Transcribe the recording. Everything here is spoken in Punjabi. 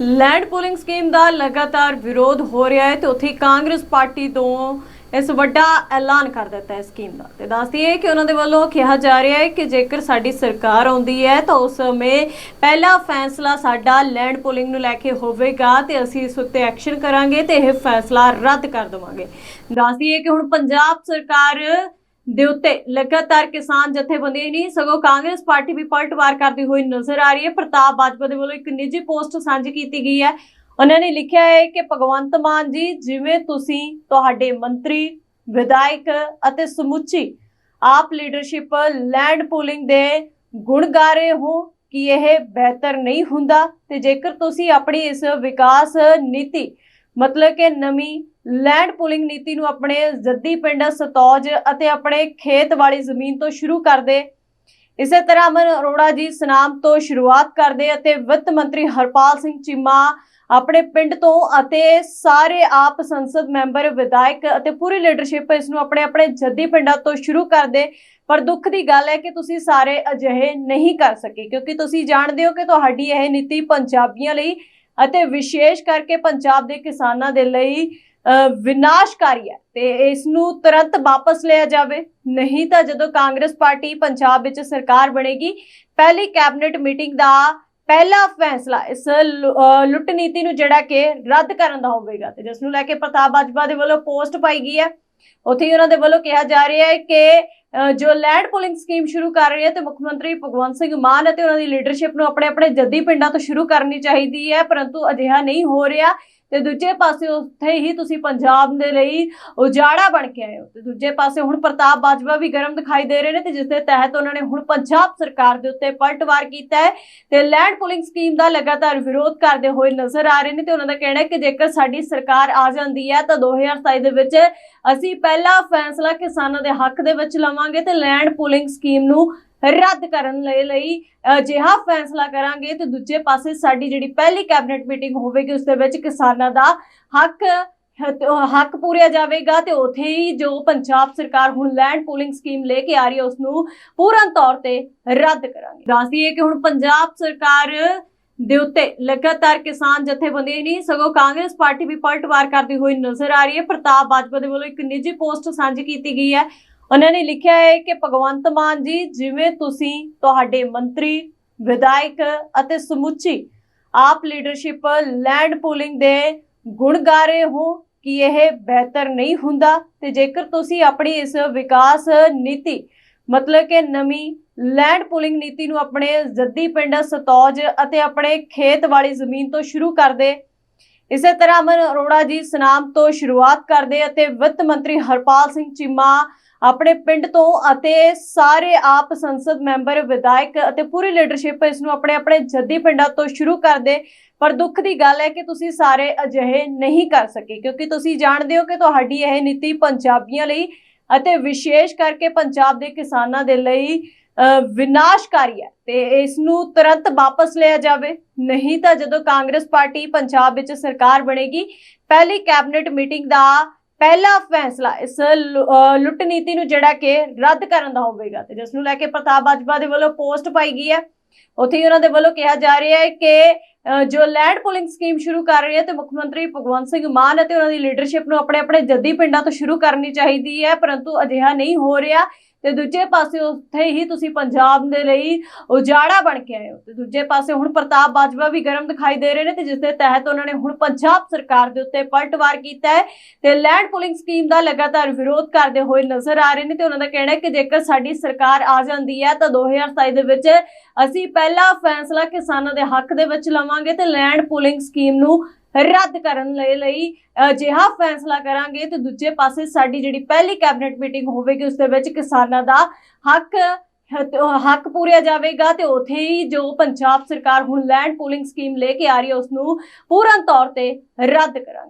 ਲੈਂਡ ਪੂਲਿੰਗ ਸਕੀਮ ਦਾ ਲਗਾਤਾਰ ਵਿਰੋਧ ਹੋ ਰਿਹਾ ਹੈ ਤੇ ਉੱਥੇ ਕਾਂਗਰਸ ਪਾਰਟੀ ਤੋਂ ਇਸ ਵੱਡਾ ਐਲਾਨ ਕਰ ਦਿੱਤਾ ਹੈ ਸਕੀਮ ਦਾ। ਤੇ ਦੱਸਦੀ ਹੈ ਕਿ ਉਹਨਾਂ ਦੇ ਵੱਲੋਂ ਕਿਹਾ ਜਾ ਰਿਹਾ ਹੈ ਕਿ ਜੇਕਰ ਸਾਡੀ ਸਰਕਾਰ ਆਉਂਦੀ ਹੈ ਤਾਂ ਉਸ ਸਮੇਂ ਪਹਿਲਾ ਫੈਸਲਾ ਸਾਡਾ ਲੈਂਡ ਪੋਲਿੰਗ ਨੂੰ ਲੈ ਕੇ ਹੋਵੇਗਾ ਤੇ ਅਸੀਂ ਇਸ ਉੱਤੇ ਐਕਸ਼ਨ ਕਰਾਂਗੇ ਤੇ ਇਹ ਫੈਸਲਾ ਰੱਦ ਕਰ ਦੇਵਾਂਗੇ। ਦੱਸਦੀ ਹੈ ਕਿ ਹੁਣ ਪੰਜਾਬ ਸਰਕਾਰ ਦੇ ਉੱਤੇ ਲਗਾਤਾਰ ਕਿਸਾਨ ਜਥੇਬੰਦੀਆਂ ਨਹੀਂ ਸਗੋਂ ਕਾਂਗਰਸ ਪਾਰਟੀ ਵੀ ਪਲਟਵਾਰ ਕਰਦੀ ਹੋਈ ਨਜ਼ਰ ਆ ਰਹੀ ਹੈ। ਪ੍ਰਤਾਪ ਬਾਜਵਾ ਦੇ ਵੱਲੋਂ ਇੱਕ ਨਿੱਜੀ ਪੋਸਟ ਸਾਂਝੀ ਕੀਤੀ ਗਈ ਹੈ। ਉਹਨਾਂ ਨੇ ਲਿਖਿਆ ਹੈ ਕਿ ਭਗਵੰਤ ਮਾਨ ਜੀ, ਜਿਵੇਂ ਤੁਸੀਂ ਤੁਹਾਡੇ ਮੰਤਰੀ, ਵਿਧਾਇਕ ਅਤੇ ਸਮੁੱਚੀ ਆਪ ਲੀਡਰਸ਼ਿਪ ਲੈਂਡ ਪੂਲਿੰਗ ਦੇ ਗੁਣ ਗਾ ਰਹੇ ਹੋ, ਕਿ ਇਹ ਬਿਹਤਰ ਨਹੀਂ ਹੁੰਦਾ? ਤੇ ਜੇਕਰ ਤੁਸੀਂ ਆਪਣੀ ਇਸ ਵਿਕਾਸ ਨੀਤੀ, ਮਤਲਬ ਕਿ ਨਵੀਂ ਲੈਂਡ ਪੂਲਿੰਗ ਨੀਤੀ ਨੂੰ ਆਪਣੇ ਜੱਦੀ ਪਿੰਡ ਸਤੌਜ ਅਤੇ ਆਪਣੇ ਖੇਤ ਵਾਲੀ ਜ਼ਮੀਨ ਤੋਂ ਸ਼ੁਰੂ ਕਰਦੇ। ਇਸੇ ਤਰ੍ਹਾਂ ਅਮਨ ਅਰੋੜਾ ਜੀ ਸਨਾਮ ਤੋਂ ਸ਼ੁਰੂਆਤ ਕਰਦੇ ਅਤੇ ਵਿੱਤ ਮੰਤਰੀ ਹਰਪਾਲ ਸਿੰਘ ਚੀਮਾ ਆਪਣੇ ਪਿੰਡ ਤੋਂ ਅਤੇ ਸਾਰੇ ਆਪ ਸੰਸਦ ਮੈਂਬਰ, ਵਿਧਾਇਕ ਅਤੇ ਪੂਰੀ ਲੀਡਰਸ਼ਿਪ ਇਸ ਨੂੰ ਆਪਣੇ ਆਪਣੇ ਜੱਦੀ ਪਿੰਡਾਂ ਤੋਂ ਸ਼ੁਰੂ ਕਰਦੇ। ਪਰ ਦੁੱਖ ਦੀ ਗੱਲ ਹੈ ਕਿ ਤੁਸੀਂ ਸਾਰੇ ਅਜਿਹੇ ਨਹੀਂ ਕਰ ਸਕੇ, ਕਿਉਂਕਿ ਤੁਸੀਂ ਜਾਣਦੇ ਹੋ ਕਿ ਤੁਹਾਡੀ ਇਹ ਨੀਤੀ ਪੰਜਾਬੀਆਂ ਲਈ ਅਤੇ ਵਿਸ਼ੇਸ਼ ਕਰਕੇ ਪੰਜਾਬ ਦੇ ਕਿਸਾਨਾਂ ਦੇ ਲਈ ਵਿਨਾਸ਼ਕਾਰੀ ਹੈ ਤੇ ਇਸ ਨੂੰ ਤੁਰੰਤ ਵਾਪਸ ਲਿਆ ਜਾਵੇ। ਨਹੀਂ ਤਾਂ ਜਦੋਂ ਕਾਂਗਰਸ ਪਾਰਟੀ ਪੰਜਾਬ ਵਿੱਚ ਸਰਕਾਰ ਬਣੇਗੀ ਪਹਿਲੀ ਕੈਬਨਿਟ ਮੀਟਿੰਗ ਦਾ ਪਹਿਲਾ ਫੈਸਲਾ ਇਸ ਲੁੱਟ ਨੀਤੀ ਨੂੰ ਜਿਹੜਾ ਕਿ ਰੱਦ ਕਰਨ ਦਾ ਹੋਵੇਗਾ ਤੇ ਜਿਸ ਨੂੰ ਲੈ ਕੇ ਪ੍ਰਤਾਪ ਬਾਜਵਾ ਦੇ ਵੱਲੋਂ ਪੋਸਟ ਪਾਈ ਗਈ ਹੈ। ਉੱਥੇ ਹੀ ਉਹਨਾਂ ਦੇ ਵੱਲੋਂ ਕਿਹਾ ਜਾ ਰਿਹਾ ਹੈ ਕਿ ਅ, ਜੋ ਲੈਂਡ ਪੂਲਿੰਗ ਸਕੀਮ ਸ਼ੁਰੂ ਕਰ ਰਹੀ ਹੈ ਤੇ ਮੁੱਖ ਮੰਤਰੀ ਭਗਵੰਤ ਸਿੰਘ ਮਾਨ ਅਤੇ ਉਹਨਾਂ ਦੀ ਲੀਡਰਸ਼ਿਪ ਨੂੰ ਆਪਣੇ ਆਪਣੇ ਜੱਦੀ ਪਿੰਡਾਂ ਤੋਂ ਸ਼ੁਰੂ ਕਰਨੀ ਚਾਹੀਦੀ ਹੈ ਪਰੰਤੂ ਅਜਿਹਾ ਨਹੀਂ ਹੋ ਰਿਹਾ। ਤੇ ਦੂਜੇ ਪਾਸੇ ਉੱਥੇ ਹੀ ਤੁਸੀਂ ਪੰਜਾਬ ਦੇ ਲਈ ਉਜਾੜਾ ਬਣ ਕੇ ਆਏ ਹੋ। ਤੇ ਦੂਜੇ ਪਾਸੇ ਹੁਣ ਪ੍ਰਤਾਪ ਬਾਜਵਾ ਵੀ ਗਰਮ ਦਿਖਾਈ ਦੇ ਰਹੇ ਨੇ ਤੇ ਜਿਸ ਦੇ ਤਹਿਤ ਉਹਨਾਂ ਨੇ ਹੁਣ ਪੰਜਾਬ ਸਰਕਾਰ ਦੇ ਉੱਤੇ ਪਲਟਵਾਰ ਕੀਤਾ ਹੈ ਤੇ ਲੈਂਡ ਪੁਲਿੰਗ ਸਕੀਮ ਦਾ ਲਗਾਤਾਰ ਵਿਰੋਧ ਕਰਦੇ ਹੋਏ ਨਜ਼ਰ ਆ ਰਹੇ ਨੇ ਤੇ ਉਹਨਾਂ ਦਾ ਕਹਿਣਾ ਹੈ ਕਿ ਜੇਕਰ ਸਾਡੀ ਸਰਕਾਰ ਆ ਜਾਂਦੀ ਹੈ ਤਾਂ 2027 ਦੇ ਵਿੱਚ ਅਸੀਂ ਪਹਿਲਾ ਫੈਸਲਾ ਕਿਸਾਨਾਂ ਦੇ ਹੱਕ ਦੇ ਵਿੱਚ ਲਵਾਂਗੇ ਤੇ ਲੈਂਡ ਪੁਲਿੰਗ ਸਕੀਮ ਨੂੰ ਰੱਦ ਕਰਨ ਲਈ ਲਈ। ਅਜਿਹਾ ਫੈਸਲਾ ਕਰਾਂਗੇ ਤੇ ਦੂਜੇ ਪਾਸੇ ਸਾਡੀ ਜਿਹੜੀ ਪਹਿਲੀ ਕੈਬਨਿਟ ਮੀਟਿੰਗ ਹੋਵੇਗੀ, ਉਸ ਦੇ ਵਿੱਚ ਕਿਸਾਨਾਂ ਦਾ ਹੱਕ ਹੱਕ ਪੂਰਿਆ ਜਾਵੇਗਾ ਤੇ ਉਥੇ ਹੀ ਜੋ ਪੰਜਾਬ ਸਰਕਾਰ ਹੁਣ ਲੈਂਡ ਪੂਲਿੰਗ ਸਕੀਮ ਲੈ ਕੇ ਆ ਰਹੀ ਹੈ ਉਸ ਨੂੰ ਪੂਰਨ ਤੌਰ ਤੇ ਰੱਦ ਕਰਾਂਗੇ। ਦੱਸਦੀ ਹੈ ਕਿ ਹੁਣ ਪੰਜਾਬ ਸਰਕਾਰ ਦੇ ਉੱਤੇ ਲਗਾਤਾਰ ਕਿਸਾਨ ਜਥੇਬੰਦੀਆਂ ਨਹੀਂ, ਸਗੋਂ ਕਾਂਗਰਸ ਪਾਰਟੀ ਵੀ ਪਲਟਵਾਰ ਕਰਦੀ ਹੋਈ ਨਜ਼ਰ ਆ ਰਹੀ ਹੈ। ਪ੍ਰਤਾਪ ਬਾਜਵਾ ਦੇ ਵੱਲੋਂ ਇੱਕ ਨਿੱਜੀ ਪੋਸਟ ਸਾਂਝੀ ਕੀਤੀ ਗਈ ਹੈ। ਉਹਨਾਂ ਨੇ ਲਿਖਿਆ ਹੈ ਕਿ ਭਗਵੰਤ ਮਾਨ ਜੀ, ਜਿਵੇਂ ਤੁਸੀਂ ਤੁਹਾਡੇ ਮੰਤਰੀ, ਵਿਧਾਇਕ ਅਤੇ ਸਮੁੱਚੀ ਆਪ ਲੀਡਰਸ਼ਿਪ ਲੈਂਡ ਪੂਲਿੰਗ ਦੇ ਗੁਣ ਗਾ ਰਹੇ ਹੋ, ਕਿ ਇਹ ਬਿਹਤਰ ਨਹੀਂ ਹੁੰਦਾ? ਤੇ ਜੇਕਰ ਤੁਸੀਂ ਆਪਣੀ ਇਸ ਵਿਕਾਸ ਨੀਤੀ, ਮਤਲਬ ਕਿ ਨਵੀਂ ਲੈਂਡ ਪੂਲਿੰਗ ਨੀਤੀ ਨੂੰ ਆਪਣੇ ਜੱਦੀ ਪਿੰਡ ਸਤੌਜ ਅਤੇ ਆਪਣੇ ਖੇਤ ਵਾਲੀ ਜ਼ਮੀਨ ਤੋਂ ਸ਼ੁਰੂ ਕਰਦੇ ਇਸੇ ਤਰ੍ਹਾਂ ਅਮਨ ਅਰੋੜਾ ਜੀ ਸੁਨਾਮ ਤੋਂ ਸ਼ੁਰੂਆਤ ਕਰਦੇ ਅਤੇ ਵਿੱਤ ਮੰਤਰੀ ਹਰਪਾਲ ਸਿੰਘ ਚੀਮਾ ਆਪਣੇ ਪਿੰਡ ਤੋਂ ਅਤੇ ਸਾਰੇ ਆਪ ਸੰਸਦ ਮੈਂਬਰ, ਵਿਧਾਇਕ ਅਤੇ ਪੂਰੀ ਲੀਡਰਸ਼ਿਪ ਇਸ ਨੂੰ ਆਪਣੇ ਆਪਣੇ ਜੱਦੀ ਪਿੰਡਾਂ ਤੋਂ ਸ਼ੁਰੂ ਕਰਦੇ। ਪਰ ਦੁੱਖ ਦੀ ਗੱਲ ਹੈ ਕਿ ਤੁਸੀਂ ਸਾਰੇ ਅਜਿਹੇ ਨਹੀਂ ਕਰ ਸਕੇ, ਕਿਉਂਕਿ ਤੁਸੀਂ ਜਾਣਦੇ ਹੋ ਕਿ ਤੁਹਾਡੀ ਇਹ ਨੀਤੀ ਪੰਜਾਬੀਆਂ ਲਈ ਅਤੇ ਵਿਸ਼ੇਸ਼ ਕਰਕੇ ਪੰਜਾਬ ਦੇ ਕਿਸਾਨਾਂ ਦੇ ਲਈ ਵਿਨਾਸ਼ਕਾਰੀ ਹੈ ਤੇ ਇਸ ਨੂੰ ਤੁਰੰਤ ਵਾਪਸ ਲਿਆ ਜਾਵੇ। ਨਹੀਂ ਤਾਂ ਜਦੋਂ ਕਾਂਗਰਸ ਪਾਰਟੀ ਪੰਜਾਬ ਵਿੱਚ ਸਰਕਾਰ ਬਣੇਗੀ ਪਹਿਲੀ ਕੈਬਨਿਟ ਮੀਟਿੰਗ ਦਾ ਪਹਿਲਾ ਫੈਸਲਾ ਇਸ ਲੁੱਟ ਨੀਤੀ ਨੂੰ ਜਿਹੜਾ ਕਿ ਰੱਦ ਕਰਨ ਦਾ ਹੋਵੇਗਾ ਤੇ ਜਿਸ ਨੂੰ ਲੈ ਕੇ ਪ੍ਰਤਾਪ ਬਾਜਵਾ ਦੇ ਵੱਲੋਂ ਪੋਸਟ ਪਾਈ ਗਈ ਹੈ। ਉੱਥੇ ਹੀ ਉਹਨਾਂ ਦੇ ਵੱਲੋਂ ਕਿਹਾ ਜਾ ਰਿਹਾ ਹੈ ਕਿ ਅ, ਜੋ ਲੈਂਡ ਪੂਲਿੰਗ ਸਕੀਮ ਸ਼ੁਰੂ ਕਰ ਰਹੀ ਹੈ ਤੇ ਮੁੱਖ ਮੰਤਰੀ ਭਗਵੰਤ ਸਿੰਘ ਮਾਨ ਅਤੇ ਉਹਨਾਂ ਦੀ ਲੀਡਰਸ਼ਿਪ ਨੂੰ ਆਪਣੇ ਆਪਣੇ ਜੱਦੀ ਪਿੰਡਾਂ ਤੋਂ ਸ਼ੁਰੂ ਕਰਨੀ ਚਾਹੀਦੀ ਹੈ ਪਰੰਤੂ ਅਜਿਹਾ ਨਹੀਂ ਹੋ ਰਿਹਾ। ਤੇ ਦੂਜੇ ਪਾਸੇ ਉੱਥੇ ਹੀ ਤੁਸੀਂ ਪੰਜਾਬ ਦੇ ਲਈ ਉਜਾੜਾ ਬਣ ਕੇ ਆਏ ਹੋ। ਤੇ ਦੂਜੇ ਪਾਸੇ ਹੁਣ ਪ੍ਰਤਾਪ ਬਾਜਵਾ ਵੀ ਗਰਮ ਦਿਖਾਈ ਦੇ ਰਹੇ ਨੇ ਤੇ ਜਿਸ ਦੇ ਤਹਿਤ ਉਹਨਾਂ ਨੇ ਹੁਣ ਪੰਜਾਬ ਸਰਕਾਰ ਦੇ ਉੱਤੇ ਪਲਟਵਾਰ ਕੀਤਾ ਹੈ ਤੇ ਲੈਂਡ ਪੁਲਿੰਗ ਸਕੀਮ ਦਾ ਲਗਾਤਾਰ ਵਿਰੋਧ ਕਰਦੇ ਹੋਏ ਨਜ਼ਰ ਆ ਰਹੇ ਨੇ ਤੇ ਉਹਨਾਂ ਦਾ ਕਹਿਣਾ ਹੈ ਕਿ ਜੇਕਰ ਸਾਡੀ ਸਰਕਾਰ ਆ ਜਾਂਦੀ ਹੈ ਤਾਂ 2027 ਦੇ ਵਿੱਚ ਅਸੀਂ ਪਹਿਲਾ ਫੈਸਲਾ ਕਿਸਾਨਾਂ ਦੇ ਹੱਕ ਦੇ ਵਿੱਚ ਲਵਾਂਗੇ ਤੇ ਲੈਂਡ ਪੁਲਿੰਗ ਸਕੀਮ ਨੂੰ ਰੱਦ ਕਰਨ ਲਈ ਲਈ ਅਜਿਹਾ ਫੈਸਲਾ ਕਰਾਂਗੇ ਤੇ ਦੂਜੇ ਪਾਸੇ ਸਾਡੀ ਜਿਹੜੀ ਪਹਿਲੀ ਕੈਬਨਿਟ ਮੀਟਿੰਗ ਹੋਵੇਗੀ, ਉਸ ਦੇ ਵਿੱਚ ਕਿਸਾਨਾਂ ਦਾ ਹੱਕ ਹੱਕ ਪੂਰਿਆ ਜਾਵੇਗਾ ਤੇ ਉਥੇ ਹੀ ਜੋ ਪੰਜਾਬ ਸਰਕਾਰ ਹੁਣ ਲੈਂਡ ਪੂਲਿੰਗ ਸਕੀਮ ਲੈ ਕੇ ਆ ਰਹੀ ਹੈ ਉਸ ਨੂੰ ਪੂਰਨ ਤੌਰ ਤੇ ਰੱਦ ਕਰਾਂਗੇ।